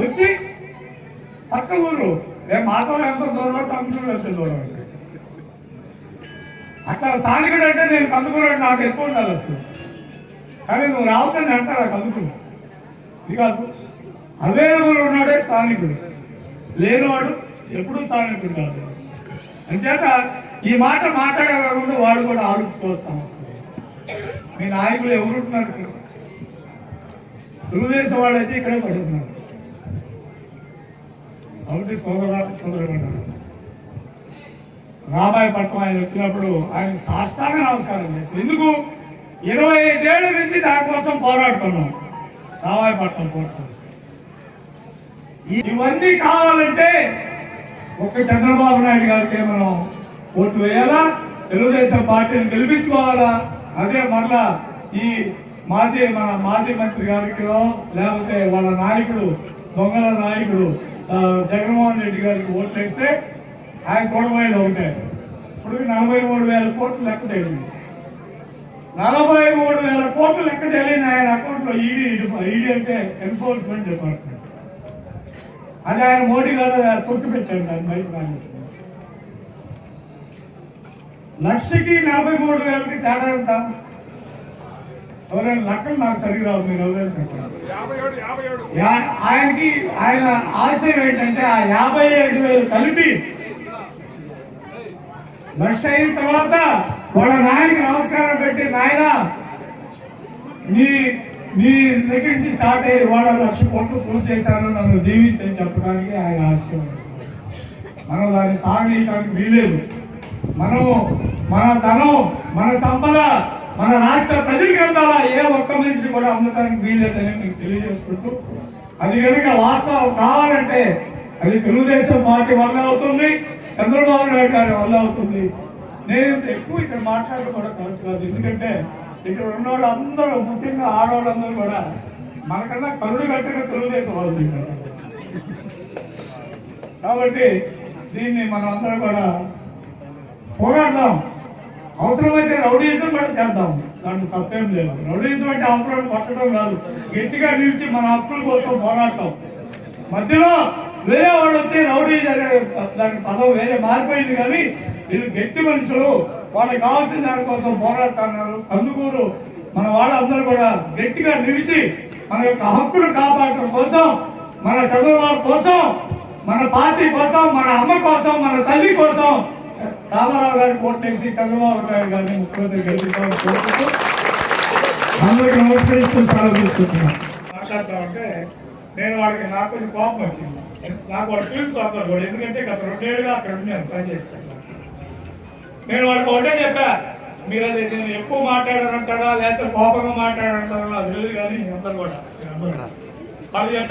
వచ్చి పక్క ఊరు. మేము మాతో ఎంత దూరం కందుకూరు వచ్చే దూరం అంటే. అట్లా స్థానికుడు అంటే నేను కందుకూరు అంటే నాకు ఎక్కువ ఉండాలి అసలు. కానీ నువ్వు రావుతాన్ని అంటారా కందుకూరు? ఇది కాదు. అవైలబుల్ ఉన్నాడే స్థానికుడు లేనివాడు ఎప్పుడూ స్థానికుడు కాదు. అంచేత ఈ మాట మాట్లాడే వాళ్ళు వాడు కూడా ఆలోచించుకోవాల్సిన అవసరం మీ నాయకులు ఎవరుంటున్నారు ఇక్కడ? తెలుగుదేశం వాళ్ళైతే ఇక్కడే పడుతున్నారు. అవుతుంది సోదర సోదరుడు రామాయపట్నం ఆయన వచ్చినప్పుడు ఆయన సాష్టాంగ నమస్కారం చేసి ఎందుకు? ఇరవై ఐదేళ్ళ నుంచి దానికోసం పోరాడుతున్నాం రామాయపట్నం పోరాటం ఇవన్నీ కావాలంటే ఒక చంద్రబాబు నాయుడు గారికి మనం ఓట్లు వేయాలా? తెలుగుదేశం పార్టీని గెలిపించుకోవాలా? అదే మరలా ఈ మాజీ మన మాజీ మంత్రి గారికి లేకపోతే వాళ్ళ నాయకుడు దొంగల నాయకుడు జగన్మోహన్ రెడ్డి గారికి ఓట్లు వేస్తే ఆయన కూడబోయేది అవుతాయి ఇప్పుడు నలభై మూడు వేల కోట్లు లెక్క తెలియదు నలభై మూడు వేల కోట్లు లెక్క తెలియని ఆయన అకౌంట్లో ఈడీ ఈడీ అంటే ఎన్ఫోర్స్మెంట్ డిపార్ట్మెంట్ అది ఆయన మోడీ గారు తొక్కి పెట్టాడు దాన్ని బయట రానివ్వలేదు. లక్షకి నలభై మూడు వేలకి తేడా ఎంత? ఎవరైనా లెక్కలు నాకు సరిగ్గా రావు మీరు ఎవరైనా చెప్పండి. ఏడు ఏడు ఆయనకి ఆయన ఆశయం ఏంటంటే ఆ యాభై ఐదు వేలు కలిపి లక్ష అయిన తర్వాత వాళ్ళ నాయనకి నమస్కారం పెట్టి నాయన నీ నీ దగ్గర నుంచి స్టార్ట్ అయ్యి వాళ్ళ లక్ష కోట్లు పూర్తి చేశాను నన్ను దీవించని చెప్పడానికి ఆయన ఆశయం. మనం దాన్ని సాగనీయటానికి వీలేదు మనము మన ధనం మన సంపద మన రాష్ట్ర ప్రజలకు వెళ్తారా కూడా అమ్మటానికి వీల్లేదని మీకు తెలియజేసుకుంటూ అది కనుక వాస్తవం కావాలంటే అది తెలుగుదేశం పార్టీ వల్ల అవుతుంది చంద్రబాబు నాయుడు గారి వల్ల అవుతుంది. నేను ఎక్కువ ఇక్కడ మాట్లాడడం కూడా కరెక్ట్ కాదు. ఎందుకంటే ఇక్కడ ఉన్న వాళ్ళందరూ ముఖ్యంగా ఆడవాళ్ళందరూ కూడా మనకన్నా కరుడు కట్టిన తెలుగుదేశం వాళ్ళు ఇక్కడ. కాబట్టి దీన్ని మనం అందరం కూడా పోరాడదాం. అవసరమైతే రౌడీజం కూడా చేద్దాం. దాంట్లో తప్పేం లేదు. రౌడీజం అంటే అవసరం కొట్టడం కాదు. గట్టిగా నిలిచి మన హక్కుల కోసం పోరాడతాం మధ్యలో వేరే వాళ్ళు వచ్చి రౌడీ అనే దాని పదం వేరే మారిపోయింది కానీ వీళ్ళు గట్టి మనుషులు. వాళ్ళకి కావాల్సిన దానికోసం పోరాడుతున్నారు. కందుకూరు మన వాళ్ళందరూ కూడా గట్టిగా నిలిచి మన యొక్క హక్కులు కాపాడటం కోసం మన చదువు కోసం మన పార్టీ కోసం మన అమ్మ కోసం మన తల్లి కోసం రామారావు గారికి ఓట్లేసి చంద్రబాబు నాయుడు గారిని ముఖ్యమంత్రి గెలిపించాలని కోరుకుంటూ అందరికి నమస్కరిస్తూ సెలవు తీసుకుంటున్నాను మాట్లాడతామంటే నేను వాళ్ళకి నాకు కొంచెం కోపం వచ్చింది. నాకు వాళ్ళు తెలుసు అందరు కూడా ఎందుకంటే గత రెండేళ్ళుగా అక్కడ నేను పనిచేస్తాను నేను వాళ్ళకి ఒకటే చెప్పా మీరు అది నేను ఎక్కువ మాట్లాడారంటారా లేకపోతే కోపంగా మాట్లాడారంటారా అది లేదు కానీ అందరు కూడా. వాళ్ళు చెప్పారు